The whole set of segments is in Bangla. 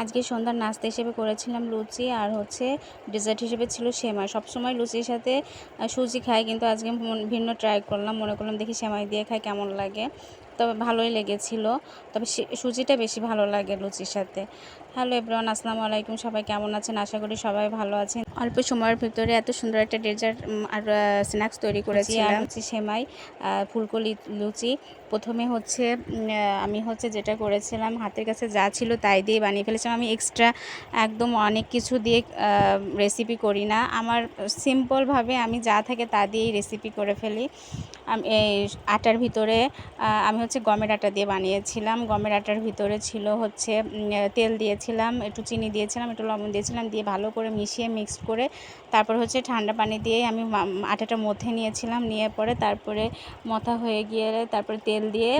আজকে সন্ধ্যার নাস্তা হিসেবে করেছিলাম লুচি আর হচ্ছে ডেজার্ট হিসেবে ছিল সেমাই। সবসময় লুচির সাথে সুজি খাই, কিন্তু আজকে ভিন্ন ট্রাই করলাম। মনে করলাম দেখি সেমাই দিয়ে খাই, কেমন লাগে। তবে ভালোই লেগেছিল। তবে সুজিটা বেশি ভালো লাগে লুচির সাথে। হ্যালো এভরিওয়ান আসসালামু আলাইকুম। সবাই কেমন আছেন? আশা করি সবাই ভালো আছেন। অল্প সময়ের ভিতরে এত সুন্দর একটা ডেজার্ট আর স্ন্যাক্স তৈরি করেছিলাম। হচ্ছে সেমাই ফুলকলি লুচি। প্রথমে হচ্ছে আমি হচ্ছে যেটা করেছিলাম হাতের কাছে যা ছিল তাই দিয়ে বানিয়ে ফেলেছিলাম। আমি এক্সট্রা একদম অনেক কিছু দিয়ে রেসিপি করি না। আমার সিম্পলভাবে আমি যা থাকে তা দিয়েই রেসিপি করে ফেলি। আমি এই আটার ভিতরে আমি হচ্ছে গমের আটা দিয়ে বানিয়েছিলাম। গমের আটার ভিতরে ছিল হচ্ছে তেল দিয়েছিলাম, একটু চিনি দিয়েছিলাম, একটু লবণ দিয়েছিলাম, দিয়ে ভালো করে মিশিয়ে মিক্স করে তারপর হচ্ছে ঠান্ডা পানি দিয়ে আমি আটাটা মথে নিয়েছিলাম। নিয়ে পরে তারপরে মথা হয়ে গিয়ে তারপরে তেল দিয়ে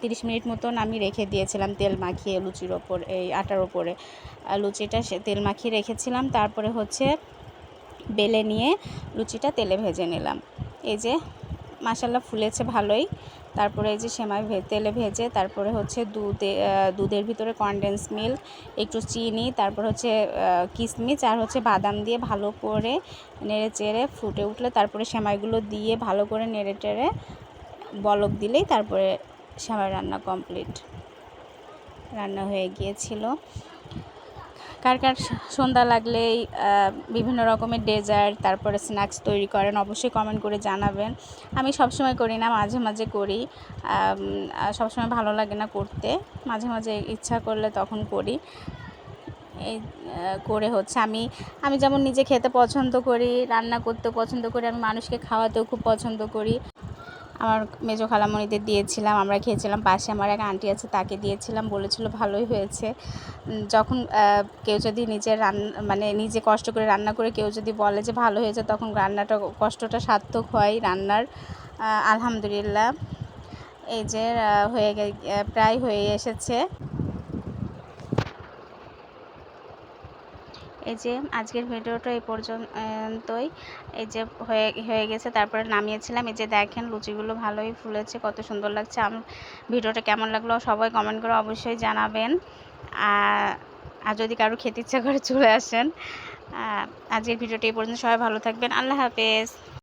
তিরিশ মিনিট মতন আমি রেখে দিয়েছিলাম তেল মাখিয়ে লুচির ওপর, এই আটার ওপরে। লুচিটা সে, তেল মাখিয়ে রেখেছিলাম, তারপরে হচ্ছে বেলে নিয়ে লুচিটা তেলে ভেজে নিলাম। এই যে মাসাল্লা ফুলেছে ভালোই। তারপরে এই যে সেমাই তেলে ভেজে তারপরে হচ্ছে দুধে দুধের ভিতরে কনডেন্স মিল্ক একটু চিনি তারপর হচ্ছে আহ, কিশমিশ আর হচ্ছে বাদাম দিয়ে ভালো করে নেড়ে চেড়ে ফুটে উঠলে তারপরে সেমাইগুলো দিয়ে ভালো করে নেড়ে টেড়ে বলক দিলেই তারপরে সেমাই রান্না কমপ্লিট। রান্না হয়ে গিয়েছিল। কার কার সন্ধ্যা লাগলেই বিভিন্ন রকমের ডেজার্ট তারপরে স্ন্যাক্স তৈরি করেন, অবশ্যই কমেন্ট করে জানাবেন। আমি সবসময় করি না, মাঝে মাঝে করি। সবসময় ভালো লাগে না করতে। মাঝে মাঝে ইচ্ছা করলে তখন করি। এই করে হচ্ছে। আমি আমি যেমন নিজে খেতে পছন্দ করি, রান্না করতে পছন্দ করি, আমি মানুষকে খাওয়াতেও খুব পছন্দ করি। আমার মেজো খালামণিদের দিয়েছিলাম, আমরা খেয়েছিলাম, পাশে আমার এক আন্টি আছে তাকে দিয়েছিলাম, বলেছিল ভালোই হয়েছে। যখন কেউ যদি নিজের রান্না মানে নিজে কষ্ট করে রান্না করে কেউ যদি বলে যে ভালো হয়েছে, তখন রান্নাটা, কষ্টটা সার্থক হয় রান্নার। আলহামদুলিল্লাহ। এই যে হয়ে প্রায় হয়ে এসেছে। এই যে আজকের ভিডিওটা এই পর্যন্তই। এই যে হয়ে হয়ে গেছে, তারপরে নামিয়েছিলাম। এই যে দেখেন লুচিগুলো ভালোই ফুলেছে, কত সুন্দর লাগছে। আমার ভিডিওটা কেমন লাগল সবাই কমেন্ট করে অবশ্যই জানাবেন। আর যদি কারও খেতে ইচ্ছা করে চলে আসেন আজকের ভিডিওটা এই পর্যন্ত। সবাই ভালো থাকবেন। আল্লাহ হাফেজ।